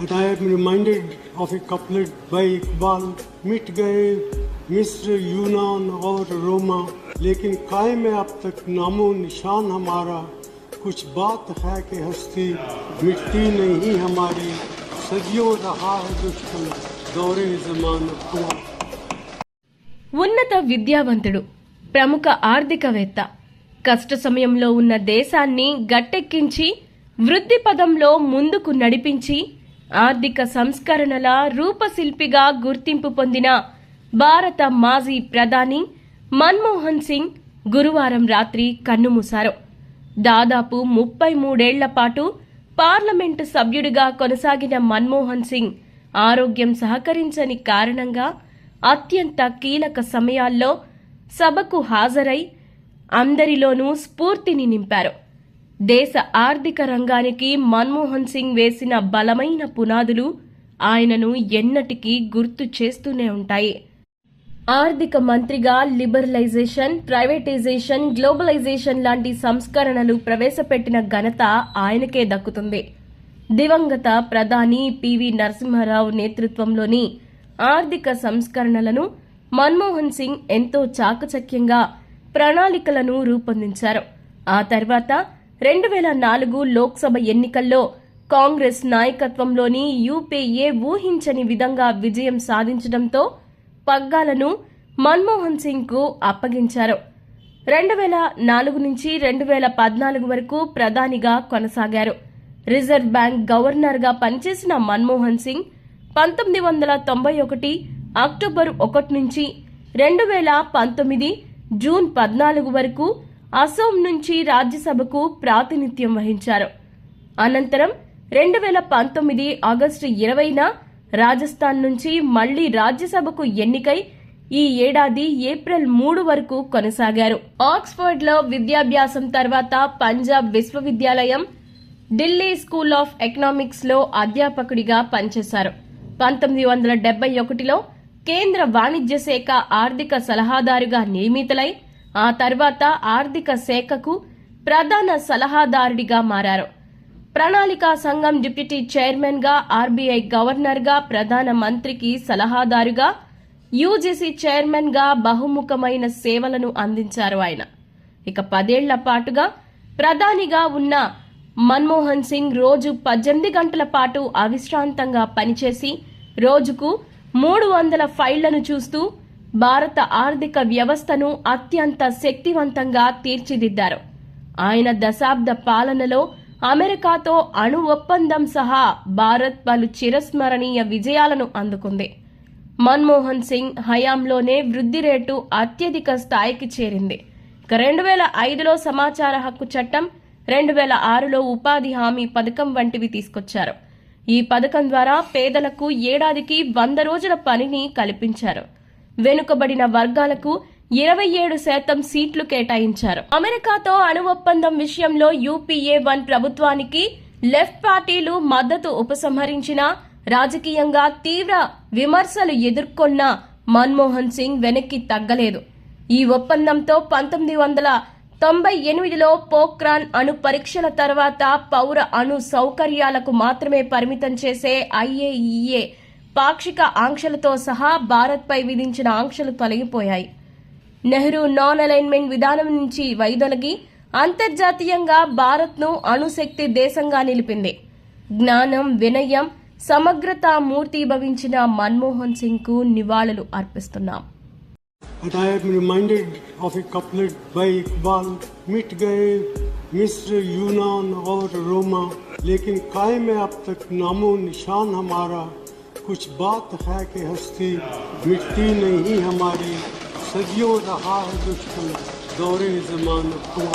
And I am reminded of a couplet by Iqbal, मिट गए मिस्र यूनान और रोमा लेकिन कायम है अब तक नामो निशान हमारा कुछ बात है कि हस्ती मिटती नहीं हमारी सदियों रहा है दुश्मन दौरे जमान हुआ ఉన్నత విద్యావంతుడు ప్రముఖ ఆర్థికవేత్త కష్ట సమయంలో ఉన్న దేశాన్ని గట్టెక్కించి వృద్ధి పదంలో ముందుకు నడిపించి ఆర్థిక సంస్కరణల రూపశిల్పిగా గుర్తింపు పొందిన భారత మాజీ ప్రధాని మన్మోహన్ సింగ్ గురువారం రాత్రి కన్నుమూశారు. దాదాపు ముప్పై మూడేళ్ళ పాటు పార్లమెంటు సభ్యుడిగా కొనసాగిన మన్మోహన్ సింగ్ ఆరోగ్యం సహకరించని కారణంగా అత్యంత కీలక సమయాల్లో సభకు హాజరై అందరిలోనూ స్ఫూర్తిని నింపారు. దేశ ఆర్థిక రంగానికి మన్మోహన్ సింగ్ వేసిన బలమైన పునాదులు ఆయనను ఎన్నటికీ గుర్తు చేస్తూనే ఉంటాయి. ఆర్థిక మంత్రిగా లిబరలైజేషన్ ప్రైవేటైజేషన్ గ్లోబలైజేషన్ లాంటి సంస్కరణలు ప్రవేశపెట్టిన ఘనత ఆయనకే దక్కుతుంది. దివంగత ప్రధాని పివి నరసింహారావు నేతృత్వంలోని ఆర్థిక సంస్కరణలను మన్మోహన్ సింగ్ ఎంతో చాకచక్యంగా ప్రణాళికలను రూపొందించారు. ఆ తర్వాత రెండు వేల నాలుగు లోక్సభ ఎన్నికల్లో కాంగ్రెస్ నాయకత్వంలోని యూపీఏ ఊహించని విధంగా విజయం సాధించడంతో పగ్గాలను మన్మోహన్ సింగ్కు అప్పగించారు. రెండు వేల నాలుగు నుంచి రెండు వేల పద్నాలుగు వరకు ప్రధానిగా కొనసాగారు. రిజర్వ్ బ్యాంక్ గవర్నర్గా పనిచేసిన మన్మోహన్ సింగ్ పంతొమ్మిది వందల తొంభై ఒకటి అక్టోబర్ ఒకటి నుంచి రెండు వేల పంతొమ్మిది జూన్ పద్నాలుగు వరకు అసోం నుంచి రాజ్యసభకు ప్రాతినిధ్యం వహించారు. అనంతరం రెండు వేల పంతొమ్మిది ఆగస్టు ఇరవైన రాజస్థాన్ నుంచి మళ్ళీ రాజ్యసభకు ఎన్నికై ఈ ఏడాది ఏప్రిల్ మూడు వరకు కొనసాగారు. ఆక్స్ఫర్డ్లో విద్యాభ్యాసం తర్వాత పంజాబ్ విశ్వవిద్యాలయం ఢిల్లీ స్కూల్ ఆఫ్ ఎకనామిక్స్లో అధ్యాపకుడిగా పనిచేశారు. పంతొమ్మిది వందల డెబ్బై ఒకటిలో కేంద్ర వాణిజ్య శాఖ ఆర్థిక సలహాదారుగా నియమితులై ఆ తర్వాత ఆర్థిక శాఖకు ప్రధాన సలహాదారుడిగా మారారు. ప్రణాళికా సంఘం డిప్యూటీ చైర్మన్గా ఆర్బీఐ గవర్నర్గా ప్రధాన మంత్రికి సలహాదారుగా యూజీసీ చైర్మన్గా బహుముఖమైన సేవలను అందించారు ఆయన. ఇక పదేళ్ళ పాటుగా ప్రధానిగా ఉన్న మన్మోహన్ సింగ్ రోజు పద్దెనిమిది గంటల పాటు అవిశ్రాంతంగా పనిచేసి రోజుకు మూడు వందల ఫైళ్ళను చూస్తూ భారత ఆర్థిక వ్యవస్థను అత్యంత శక్తివంతంగా తీర్చిదిద్దారు. ఆయన దశాబ్ద పాలనలో అమెరికాతో అణు ఒప్పందం సహా భారత్ పలు చిరస్మరణీయ విజయాలను అందుకుంది. మన్మోహన్ సింగ్ హయాంలోనే వృద్ధి రేటు అత్యధిక స్థాయికి చేరింది. రెండు వేల ఐదులో సమాచార హక్కు చట్టం రెండు వేల ఆరులో ఉపాధి హామీ పథకం వంటివి తీసుకొచ్చారు. ఈ పథకం ద్వారా పేదలకు ఏడాదికి వంద రోజుల పనిని కల్పించారు. వెనుకబడిన వర్గాలకు ఇరవై ఏడు శాతం సీట్లు కేటాయించారు. అమెరికాతో అణు ఒప్పందం విషయంలో యూపీఏ వన్ ప్రభుత్వానికి లెఫ్ట్ పార్టీలు మద్దతు ఉపసంహరించిన రాజకీయంగా తీవ్ర విమర్శలు ఎదుర్కొన్న మన్మోహన్ సింగ్ వెనక్కి తగ్గలేదు. ఈ ఒప్పందంతో పంతొమ్మిది వందల తొంభై ఎనిమిదిలో పోక్రాన్ అణు పరీక్షల తర్వాత పౌర అణు సౌకర్యాలకు మాత్రమే పరిమితం చేసే ఐఏఈఏ పాక్షిక ఆంక్షలతో సహా భారత్పై విధించిన ఆంక్షలు తొలగిపోయాయి నెహ్రూ నాన్ అలైన్మెంట్ విధానం నుంచి వైదొలగి అంతర్జాతీయంగా భారత్ను అణుశక్తి దేశంగా నిలిపింది జ్ఞానం వినయం సమగ్రత మూర్తిభవించిన మన్మోహన్ సింగ్ కు నివాళులు అర్పిస్తున్నాం And I am reminded of a couplet by Iqbal, मिट गए मिस्र यूनान और रोमा लेकिन कायम है अब तक नामो निशान हमारा کچھ بات ہے کہ ہستی مٹی نہیں ہماری صدیوں رہا ہے دشمن دور زمان کو